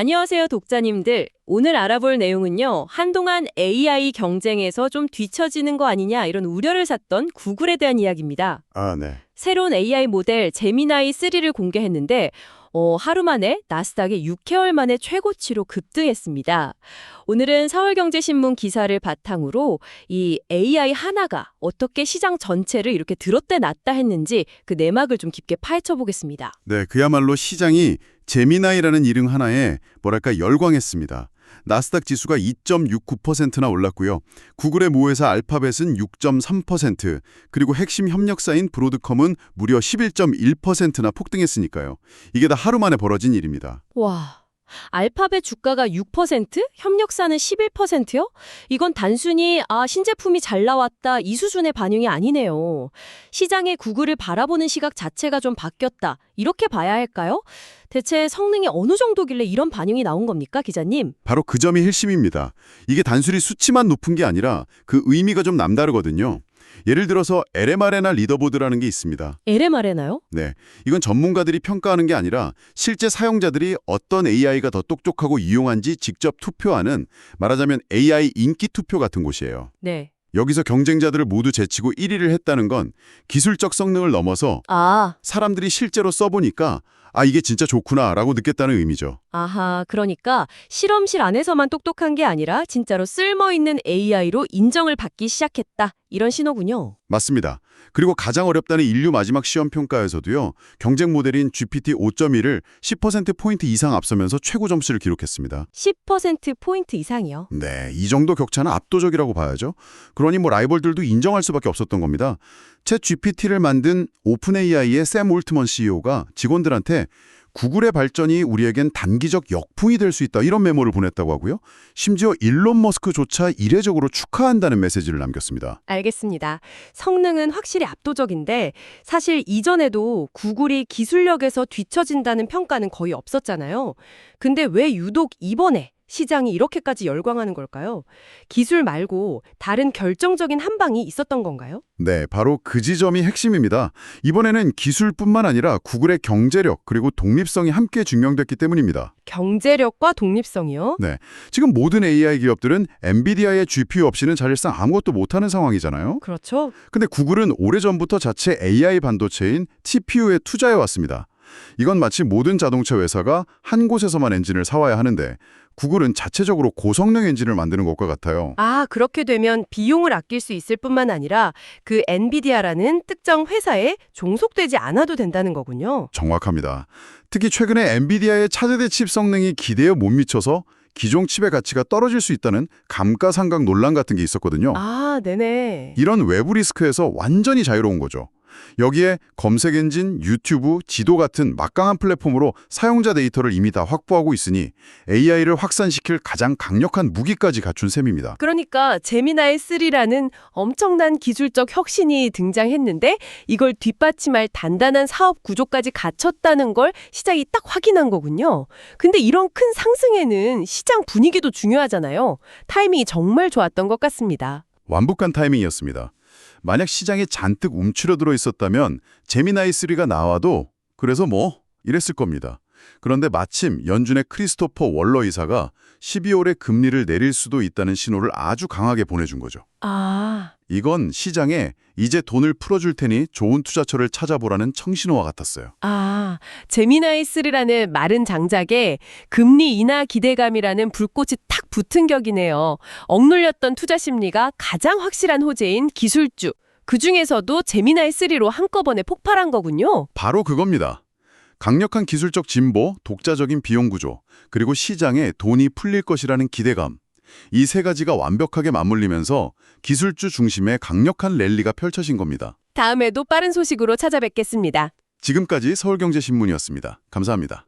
안녕하세요, 독자님들. 오늘 알아볼 내용은요. 한동안 AI 경쟁에서 좀 뒤처지는 거 아니냐 이런 우려를 샀던 구글에 대한 이야기입니다. 아, 네. 새로운 AI 모델 제미나이 3를 공개했는데 어, 하루 만에 나스닥이 6개월 만에 최고치로 급등했습니다. 오늘은 서울경제신문 기사를 바탕으로 이 AI 하나가 어떻게 시장 전체를 이렇게 들었대 놨다 했는지 그 내막을 좀 깊게 파헤쳐 보겠습니다. 네, 그야말로 시장이 제미나이라는 이름 하나에 뭐랄까 열광했습니다. 나스닥 지수가 2.69%나 올랐고요. 구글의 모회사 알파벳은 6.3%, 그리고 핵심 협력사인 브로드컴은 무려 11.1%나 폭등했으니까요. 이게 다 하루 만에 벌어진 일입니다. 와, 알파벳 주가가 6%? 협력사는 11%요? 이건 단순히 아, 신제품이 잘 나왔다 이 수준의 반응이 아니네요. 시장의 구글을 바라보는 시각 자체가 좀 바뀌었다. 이렇게 봐야 할까요? 대체 성능이 어느 정도길래 이런 반응이 나온 겁니까, 기자님? 바로 그 점이 핵심입니다. 이게 단순히 수치만 높은 게 아니라 그 의미가 좀 남다르거든요. 예를 들어서 LMR이나 리더보드라는 게 있습니다. LMR에나요? 네, 이건 전문가들이 평가하는 게 아니라 실제 사용자들이 어떤 AI가 더 똑똑하고 유용한지 직접 투표하는 말하자면 AI 인기 투표 같은 곳이에요. 네. 여기서 경쟁자들을 모두 제치고 1위를 했다는 건 기술적 성능을 넘어서 아, 사람들이 실제로 써보니까 아 이게 진짜 좋구나 라고 느꼈다는 의미죠. 아하, 그러니까 실험실 안에서만 똑똑한 게 아니라 진짜로 쓸모있는 AI로 인정을 받기 시작했다. 이런 신호군요. 맞습니다. 그리고 가장 어렵다는 인류 마지막 시험 평가에서도요. 경쟁 모델인 GPT 5.1을 10%포인트 이상 앞서면서 최고 점수를 기록했습니다. 10%포인트 이상이요. 네, 이 정도 격차는 압도적이라고 봐야죠. 그러니 뭐 라이벌들도 인정할 수밖에 없었던 겁니다. 챗 GPT를 만든 오픈 AI의 샘 올트먼 CEO가 직원들한테 구글의 발전이 우리에겐 단기적 역풍이 될 수 있다 이런 메모를 보냈다고 하고요. 심지어 일론 머스크조차 이례적으로 축하한다는 메시지를 남겼습니다. 알겠습니다. 성능은 확실히 압도적인데 사실 이전에도 구글이 기술력에서 뒤처진다는 평가는 거의 없었잖아요. 근데 왜 유독 이번에 시장이 이렇게까지 열광하는 걸까요? 기술 말고 다른 결정적인 한방이 있었던 건가요? 네, 바로 그 지점이 핵심입니다. 이번에는 기술뿐만 아니라 구글의 경제력 그리고 독립성이 함께 증명됐기 때문입니다. 경제력과 독립성이요? 지금 모든 AI 기업들은 엔비디아의 GPU 없이는 사실상 아무것도 못하는 상황이잖아요. 그렇죠. 근데 구글은 오래전부터 자체 AI 반도체인 TPU에 투자해 왔습니다. 이건 마치 모든 자동차 회사가 한 곳에서만 엔진을 사와야 하는데 구글은 자체적으로 고성능 엔진을 만드는 것과 같아요. 아, 그렇게 되면 비용을 아낄 수 있을 뿐만 아니라 그 엔비디아라는 특정 회사에 종속되지 않아도 된다는 거군요. 정확합니다. 특히 최근에 엔비디아의 차세대 칩 성능이 기대에 못 미쳐서 기존 칩의 가치가 떨어질 수 있다는 감가상각 논란 같은 게 있었거든요. 아, 네네. 이런 외부 리스크에서 완전히 자유로운 거죠. 여기에 검색 엔진, 유튜브, 지도 같은 막강한 플랫폼으로 사용자 데이터를 이미 다 확보하고 있으니 AI를 확산시킬 가장 강력한 무기까지 갖춘 셈입니다. 그러니까 제미나이 3라는 엄청난 기술적 혁신이 등장했는데 이걸 뒷받침할 단단한 사업 구조까지 갖췄다는 걸 시장이 딱 확인한 거군요. 근데 이런 큰 상승에는 시장 분위기도 중요하잖아요. 타이밍이 정말 좋았던 것 같습니다. 완벽한 타이밍이었습니다. 만약 시장에 잔뜩 움츠러들어 있었다면 제미나이 3가 나와도 그래서 뭐 이랬을 겁니다. 그런데 마침 연준의 크리스토퍼 월러 이사가 12월에 금리를 내릴 수도 있다는 신호를 아주 강하게 보내준 거죠. 아, 이건 시장에 이제 돈을 풀어줄 테니 좋은 투자처를 찾아보라는 청신호와 같았어요. 아, 제미나이 3라는 마른 장작에 금리 인하 기대감이라는 불꽃이 탁 붙은 격이네요. 억눌렸던 투자 심리가 가장 확실한 호재인 기술주. 그 중에서도 제미나이 3로 한꺼번에 폭발한 거군요. 바로 그겁니다. 강력한 기술적 진보, 독자적인 비용 구조, 그리고 시장에 돈이 풀릴 것이라는 기대감. 이 세 가지가 완벽하게 맞물리면서 기술주 중심의 강력한 랠리가 펼쳐진 겁니다. 다음에도 빠른 소식으로 찾아뵙겠습니다. 지금까지 서울경제신문이었습니다. 감사합니다.